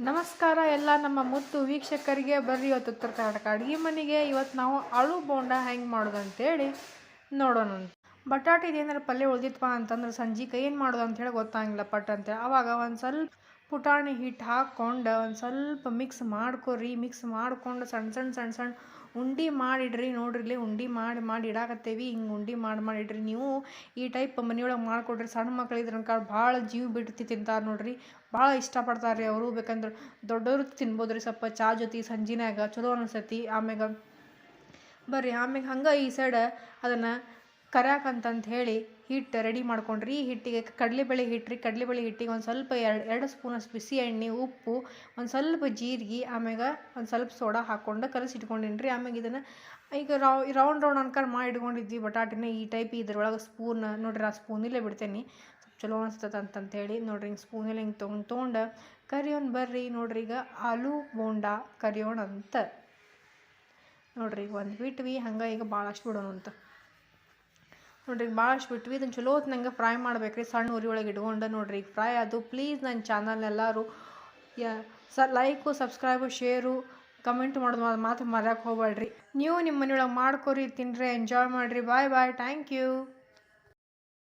ನಮಸ್ಕಾರ ಎಲ್ಲ ನಮ್ಮ ಮುತ್ತು ವೀಕ್ಷಕರಿಗೆ ಬರ್ರಿ ಇವತ್ತು ಉತ್ತರ ಕರ್ನಾಟಕ ಅಡುಗೆ ಮನೆಗೆ. ಇವತ್ತು ನಾವು ಅಳು ಬೋಂಡ ಹೆಂಗೆ ಮಾಡೋದು ಅಂತೇಳಿ ನೋಡೋಣ ಬಟಾಟಿದು ಇದೇನಾರ ಪಲ್ಯ ಉಳ್ದಿತ್ತಪ್ಪ ಅಂತಂದ್ರೆ ಸಂಜೆಗೆ ಏನು ಮಾಡೋದು ಅಂಥೇಳಿ ಗೊತ್ತಾಗಿಲ್ಲ ಪಟ್ ಅಂತೇಳಿ ಅವಾಗ ಒಂದು ಸ್ವಲ್ಪ ಪುಟಾಣಿ ಹಿಟ್ಟು ಹಾಕ್ಕೊಂಡು ಒಂದು ಸ್ವಲ್ಪ ಮಿಕ್ಸ್ ಮಾಡ್ಕೊರಿ ಮಿಕ್ಸ್ ಮಾಡ್ಕೊಂಡು ಸಣ್ಣ ಸಣ್ಣ ಸಣ್ಣ ಸಣ್ಣ ಉಂಡೆ ಮಾಡಿಡ್ರಿ ನೋಡ್ರಿ ಉಂಡಿ ಮಾಡಿ ಮಾಡಿ ಇಡಾಕತ್ತೇವಿ, ಹಿಂಗೆ ಉಂಡಿ ಮಾಡಿ ಮಾಡಿಡ್ರಿ ನೀವು ಈ ಟೈಪ್ ಮನೆಯೊಳಗೆ ಮಾಡಿಕೊಡ್ರಿ ಸಣ್ಣ ಮಕ್ಳಿದ್ರ ಕಾಳು ಭಾಳ ಜೀವ ಬಿಡ್ತಿ ತಿಂತಾರೆ ನೋಡ್ರಿ. ಭಾಳ ಇಷ್ಟಪಡ್ತಾರೆ ರೀ ಅವರು. ಬೇಕಂದ್ರೆ ದೊಡ್ಡವರು ತಿನ್ಬೋದು ರೀ ಸ್ವಲ್ಪ ಚಾ ಜೊತೆ ಸಂಜಿನಾಗ ಚಲೋ ಅನಿಸ್ತೈತಿ. ಆಮ್ಯಾಗ ಬರ್ರಿ, ಆಮ್ಯಾಗ ಹಂಗೆ ಈ ಸೈಡ್ ಅದನ್ನು ಕರ್ಯಾಕಂತಂತ ಹೇಳಿ ಹಿಟ್ಟು ರೆಡಿ ಮಾಡ್ಕೊಂಡ್ರಿ. ಈ ಹಿಟ್ಟಿಗೆ ಕಡಲೆಬೇಳೆ ಹಿಟ್ಟು ರೀ ಕಡಲೆಬೇಳೆ ಹಿಟ್ಟಿಗೆ ಒಂದು ಸ್ವಲ್ಪ ಎರಡು ಎರಡು ಸ್ಪೂನಷ್ಟು ಬಿಸಿ ಎಣ್ಣೆ, ಉಪ್ಪು, ಒಂದು ಸ್ವಲ್ಪ ಜೀರಿಗೆ, ಆಮ್ಯಾಗ ಒಂದು ಸ್ವಲ್ಪ ಸೋಡಾ ಹಾಕ್ಕೊಂಡು ಕಲಸಿ ಇಟ್ಕೊಂಡಿನಿ ರೀ ಆಮ್ಯಾಗ ಇದನ್ನು ಈಗ ರೌ, ರೌಂಡ್ ರೌಂಡ್ ಅನ್ಕೊಂಡು ಮಾಡಿ ಇಟ್ಕೊಂಡಿದ್ವಿ ಬಟಾಟಿನ ಈ ಟೈಪ್ ಇದ್ರೊಳಗೆ ಸ್ಪೂನ್, ನೋಡ್ರಿ ಆ ಸ್ಪೂನಿಲ್ಲೇ ಬಿಡ್ತೇನೆ. ಚಲೋ ಅನಿಸ್ತದೆ ಅಂತಂತೇಳಿ ನೋಡ್ರಿ ಹಿಂಗೆ ಸ್ಪೂನಲ್ಲಿ ಹಿಂಗೆ ತೊಗೊಂಡು ತೊಗೊಂಡು ಕರಿಯೋಣ ಬರ್ರಿ ನೋಡ್ರಿ ಈಗ ಆಲೂ ಬೋಂಡ ಕರಿಯೋಣ ಅಂತ ನೋಡ್ರಿ ಒಂದು ಬಿಟ್ವಿ, ಹಂಗೆ ಈಗ ಭಾಳಷ್ಟು ಬಿಡೋಣ ಅಂತ ನೋಡ್ರಿ ಭಾಳಷ್ಟು ಬಿಟ್ವಿ. ಇದನ್ನು ಚಲೋ ಹೊತ್ನಂಗೆ ಫ್ರೈ ಮಾಡ್ಬೇಕ್ರಿ. ಸಣ್ಣ ಉರಿ ಒಳಗೆ ಇಟ್ಕೊಂಡು ನೋಡ್ರಿ ಈಗ ಫ್ರೈ ಅದು ಪ್ಲೀಸ್ ನನ್ನ ಚಾನಲ್ ಎಲ್ಲರೂ, ಯ, ಸ ಲೈಕು ಸಬ್ಸ್ಕ್ರೈಬು ಶೇರು ಕಮೆಂಟ್ ಮಾಡೋದು ಮಾತ್ರ ಮಾತು ಮರ್ಯಾಕೆ ಹೋಗ್ಬೇಡ್ರಿ ನೀವು ನಿಮ್ಮ ಮನೆಯೊಳಗೆ ಮಾಡ್ಕೊರಿ ತಿನ್ನಿರಿ ಎಂಜಾಯ್ ಮಾಡಿರಿ. ಬಾಯ್ ಬಾಯ್ ಥ್ಯಾಂಕ್ ಯು